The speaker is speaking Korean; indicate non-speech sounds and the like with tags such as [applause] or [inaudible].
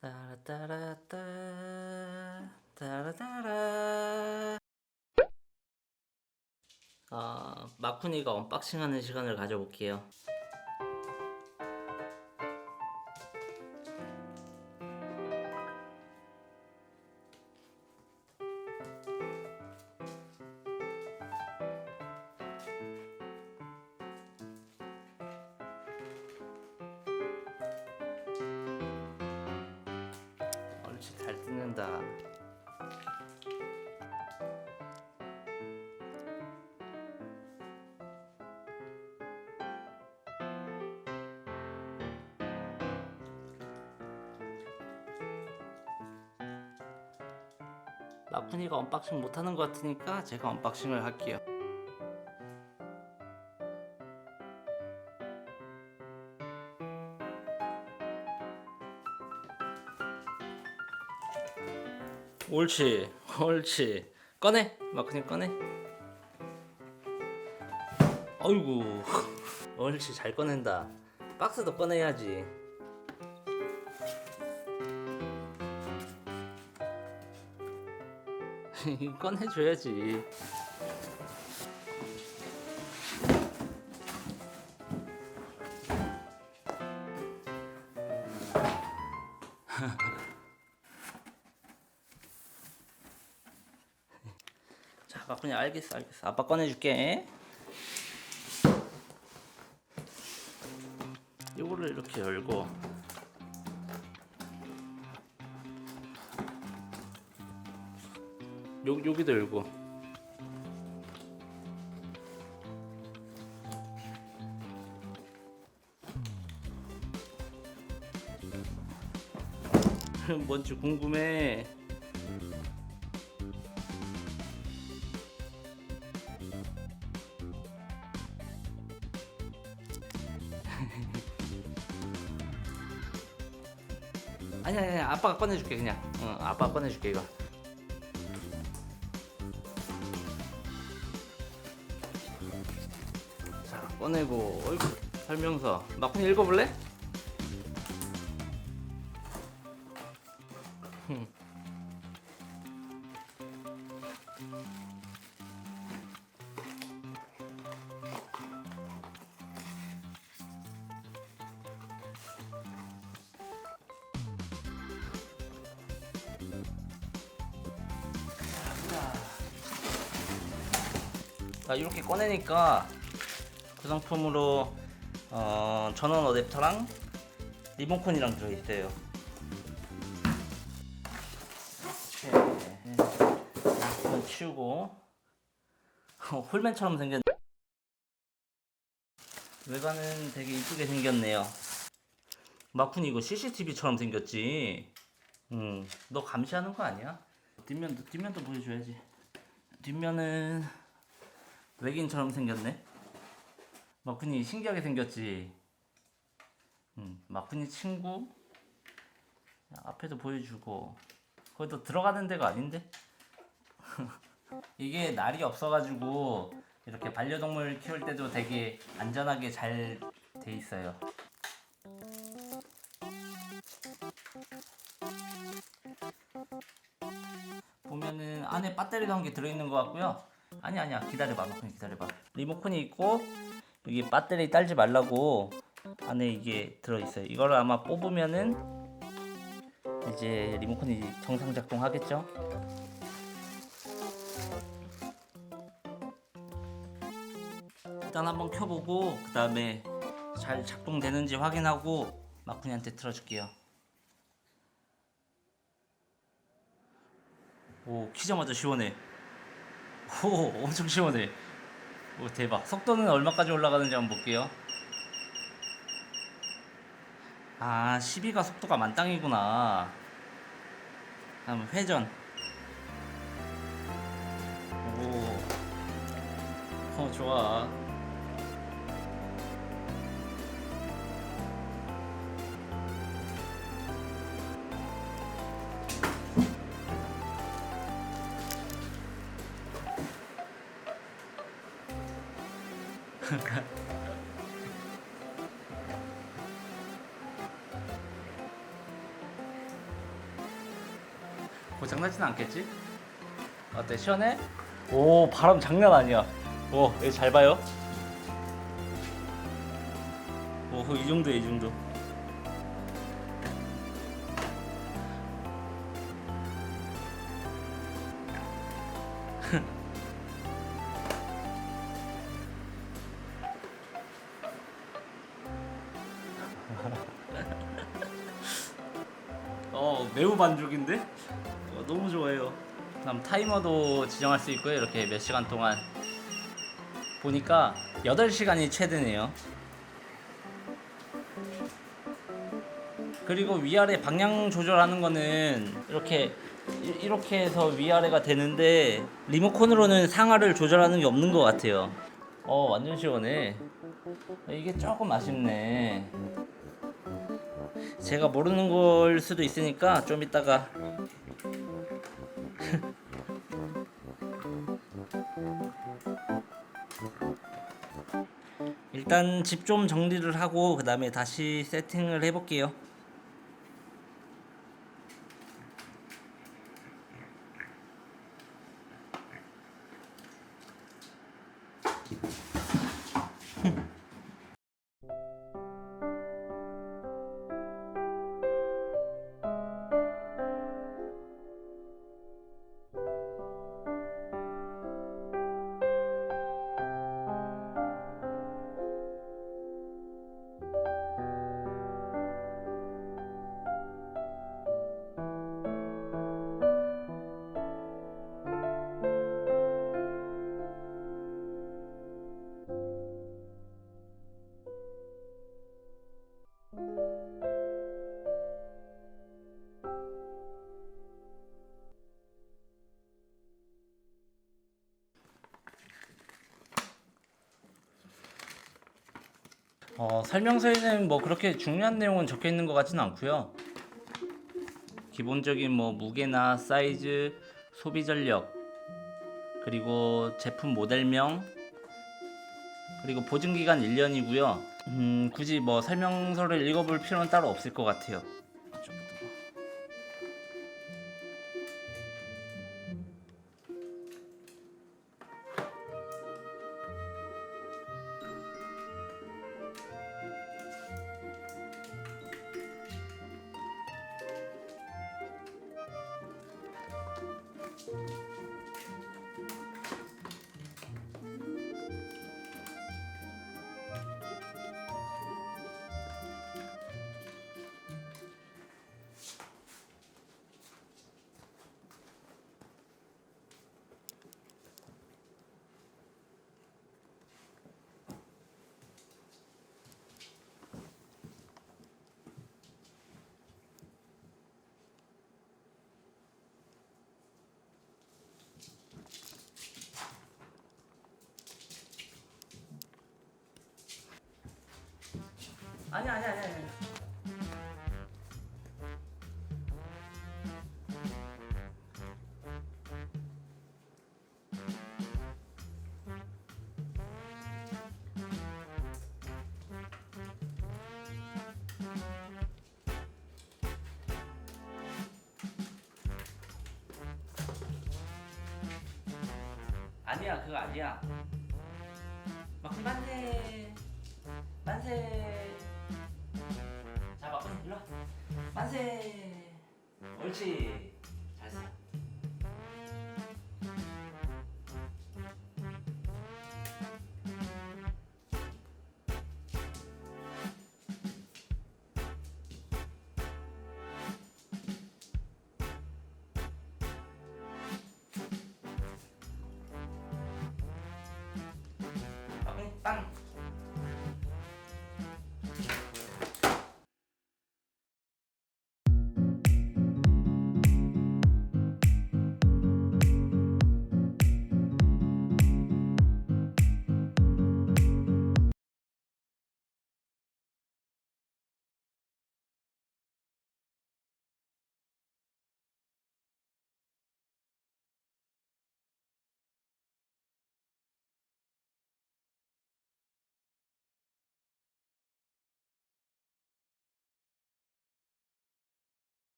따라따라따 따라따라 아 마쿠니가 언박싱하는 시간을 가져볼게요. 뜯는다. 마쿠니가 언박싱 못하는 것 같으니까 제가 언박싱을 할게요. 옳지, 옳지. 꺼내, 마크님 꺼내. 어이구, [laughs] 옳지, 잘 꺼낸다. 박스도 꺼내야지. [laughs] 꺼내줘야지. 자, 마크님 알겠어, 알겠어. 아빠 꺼내줄게. 요거를 이렇게 열고 요 여기도 열고 뭔지 궁금해. 아니 아니 아니, 아빠가 꺼내줄게 그냥. 어, 아빠가 꺼내줄게 이거. 자 꺼내고 어이구 설명서 마kun이 읽어볼래? 흠. 자 이렇게 꺼내니까 구성품으로 어, 전원 어댑터랑 리모컨이랑 들어있대요. 이건 치우고 어, [laughs] 홀맨처럼 생겼. 외관은 되게 이쁘게 생겼네요. 마쿤이 이거 CCTV처럼 생겼지. 음, 너 감시하는 거 아니야? 뒷면도 뒷면도 보여줘야지. 뒷면은 외계인처럼 생겼네. 마쿤이 신기하게 생겼지. 음, 마쿤이 친구. 야, 앞에도 보여주고. 거기도 들어가는 데가 아닌데? [laughs] 이게 날이 없어가지고 이렇게 반려동물 키울 때도 되게 안전하게 잘 돼 있어요. 보면은 안에 배터리도 한개 들어있는 것 같고요. 아니 아니야 기다려봐 마콘 기다려봐. 리모컨이 있고 여기 배터리 딸지 말라고 안에 이게 들어있어요. 이걸 아마 뽑으면은 이제 리모컨이 정상 작동하겠죠. 일단 한번 켜보고 그 다음에 잘 작동되는지 확인하고 마쿠니한테 틀어줄게요. 오 키자마자 시원해. 오 엄청 시원해. 오 대박. 속도는 얼마까지 올라가는지 한번 볼게요. 아 12가 속도가 만땅이구나. 다음 회전. 오. 어 좋아. 고장나진 않겠지? 어때 시원해? 오 바람 장난 아니야 오 여기 잘 봐요 오이 정도야 이 정도 [laughs] 어 매우 만족인데? 어, 너무 좋아요. 다음 타이머도 지정할 수 있고요. 이렇게 몇 시간 동안 보니까 8시간이 최대네요. 그리고 위아래 방향 조절하는 거는 이렇게 이- 이렇게 해서 위아래가 되는데 리모컨으로는 상하를 조절하는 게 없는 것 같아요. 어 완전 시원해. 이게 조금 아쉽네. 제가 모르는 걸 수도 있으니까 좀 이따가 일단 집 좀 정리를 하고 그 다음에 다시 세팅을 해볼게요. 어, 설명서에는 뭐 그렇게 중요한 내용은 적혀 있는 것 같지는 않고요. 기본적인 뭐 무게나 사이즈, 소비 전력, 그리고 제품 모델명, 그리고 보증 기간 1년이고요. 음, 굳이 뭐 설명서를 읽어볼 필요는 따로 없을 것 같아요. 아니 아니 아니 아니. 아니야 그거 아니야. 막 만세 만세. 만세. 옳지.